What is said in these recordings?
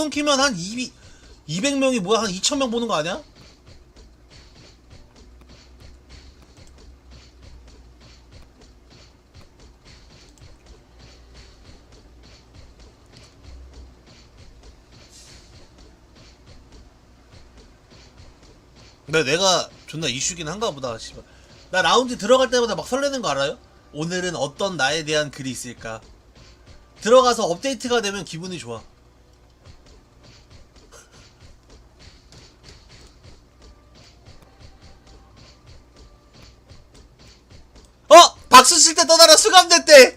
방송 키면 한 200, 200명이 뭐야? 한 2000명 보는 거 아니야? 근데 내가 존나 이슈긴 한가 보다, 씨발. 나 라운지 들어갈 때마다 막 설레는 거 알아요? 오늘은 어떤 나에 대한 글이 있을까? 들어가서 업데이트가 되면 기분이 좋아. 박수 칠 때 떠나라 수감됐대!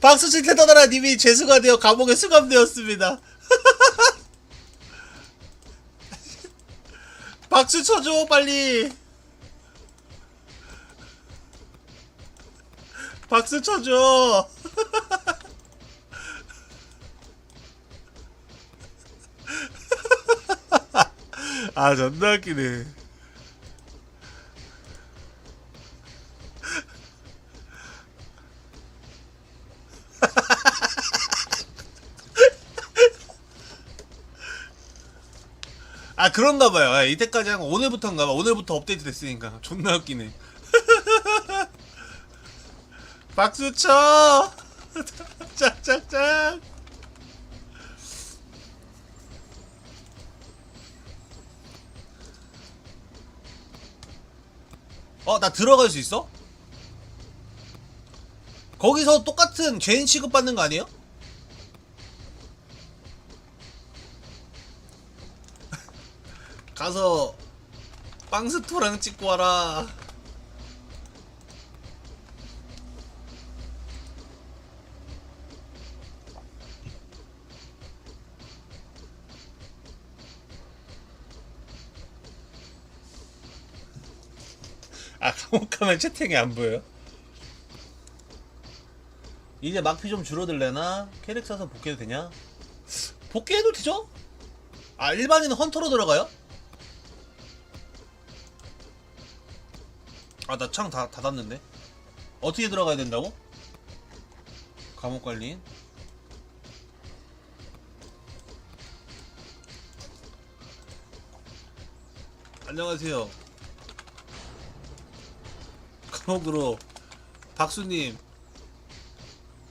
박수 칠 때 떠나라 님이 죄수가 되어 감옥에 수감되었습니다. 박수 쳐줘 빨리. 박수 쳐줘. 아 존나 웃기네. 아 그런가 봐요. 아, 이때까지 한 거 오늘부터인가 봐. 오늘부터 업데이트 됐으니까 존나 웃기네. 박수 쳐. 짝짝짝. 어, 나 들어갈 수 있어? 거기서 똑같은 죄인 취급받는 거 아니에요? 가서 빵스토랑 찍고 와라. 아 감옥 가면 채팅이 안 보여요? 이제 막피 좀 줄어들래나? 캐릭 사서 복귀해도 되냐? 복귀해도 되죠? 아 일반인 헌터로 들어가요? 아 나 창 다 닫았는데? 어떻게 들어가야 된다고? 감옥 관리인? 안녕하세요. 감옥으로 박수님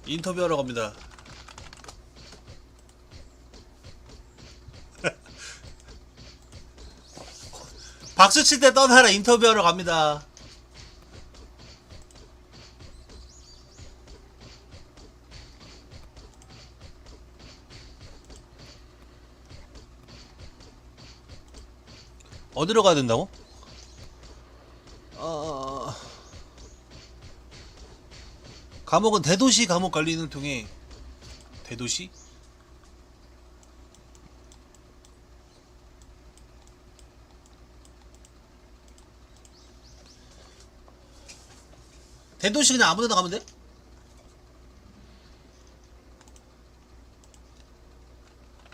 인터뷰하러 갑니다. 박수 칠 때 떠나라 인터뷰하러 갑니다 어디로 가야 된다고? 어... 감옥은 대도시 감옥 관리는 통해 대도시? 대도시 그냥 아무데나 가면 돼?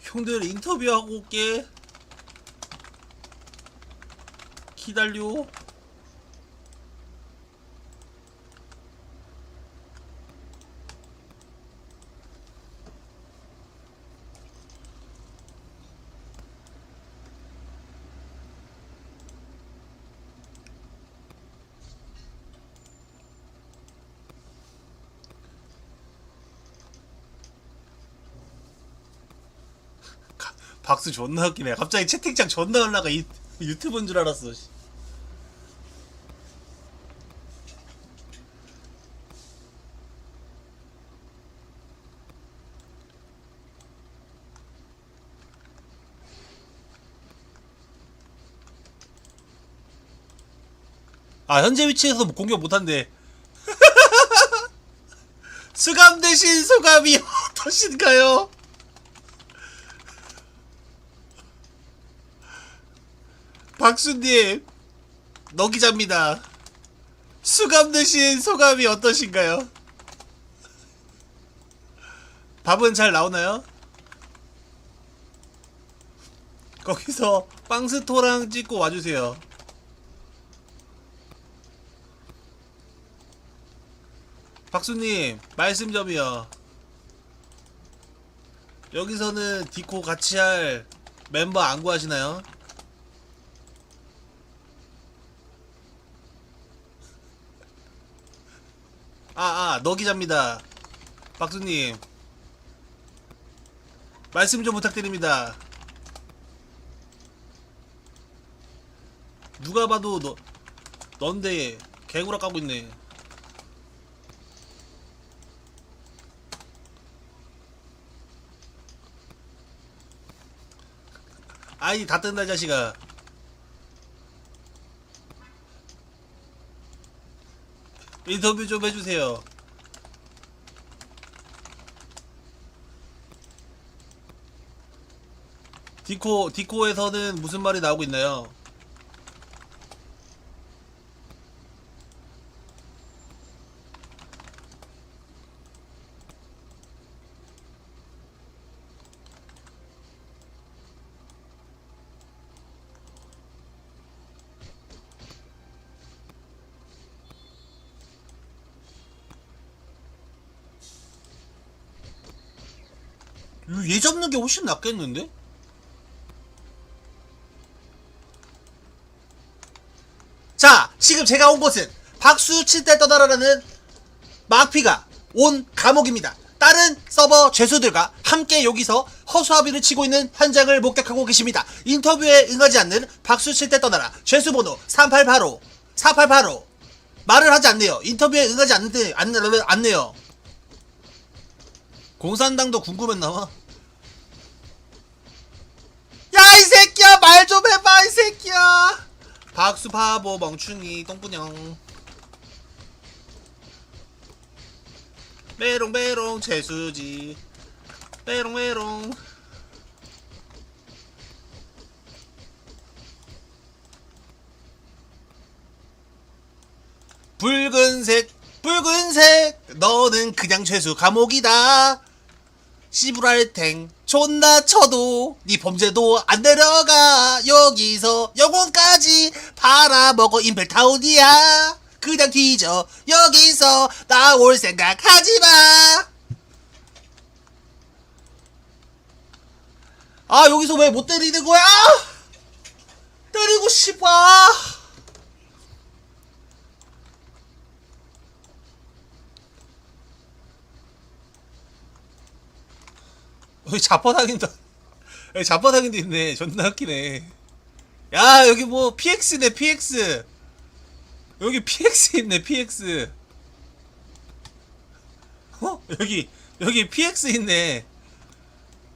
형들 인터뷰하고 올게 기다려. 가- 박수 존나 웃기네. 갑자기 채팅창 존나 올라가. 이, 유튜브인 줄 알았어 씨. 아 현재 위치에서 뭐 공격 못한대 수감 대신 소감이 어떠신가요? 박수님 너기자입니다 수감 대신 소감이 어떠신가요? 밥은 잘 나오나요? 거기서 빵스토랑 찍고 와주세요 박수님 말씀 좀요 여기서는 디코 같이 할 멤버 안 구하시나요? 아, 아, 너 기자입니다. 박수님. 말씀 좀 부탁드립니다. 누가 봐도 너, 넌데 개구라 까고 있네. 아이 다 뜬다 이 자식아. 인터뷰 좀 해주세요. 디코 디코에서는 무슨 말이 나오고 있나요? 얘 잡는 게 훨씬 낫겠는데? 자, 지금 제가 온 곳은 박수 칠 때 떠나라라는 마피가 온 감옥입니다. 다른 서버 죄수들과 함께 여기서 허수아비를 치고 있는 현장을 목격하고 계십니다. 인터뷰에 응하지 않는 박수 칠 때 떠나라 죄수 번호 3885 4885 말을 하지 않네요. 인터뷰에 응하지 않는데 안, 않네요. 공산당도 궁금했나봐. 야 이 새끼야 말 좀 해봐 이 새끼야. 박수 바보 멍충이 똥꾸녕. 메롱메롱 재수지. 메롱메롱. 붉은색 붉은색 너는 그냥 죄수 감옥이다 씨부랄탱 존나 쳐도 네 범죄도 안 내려가. 여기서 영혼까지 팔아먹어 임펠타운이야. 그냥 뒤져. 여기서 나올 생각 하지마. 아 여기서 왜 못 때리는 거야? 때리고 싶어 여기 자퍼당인다. 여기 자퍼당인도 있네. 존나 웃기네. 야, 여기 뭐, PX네, PX. 여기 PX 있네, PX. 어? 여기, 여기 PX 있네.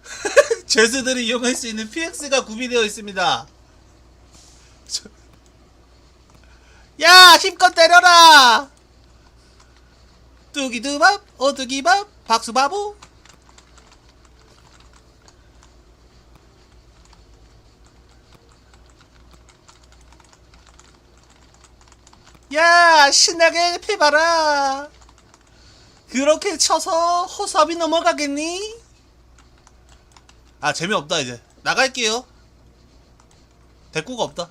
죄수들이 이용할 수 있는 PX가 구비되어 있습니다. 저- 야, 힘껏 때려라! 뚜기두밥, 어뚜기밥, 박수바보. 야 신나게 패봐라. 그렇게 쳐서 허수아비 넘어가겠니? 아 재미없다 이제. 나갈게요. 대꾸가 없다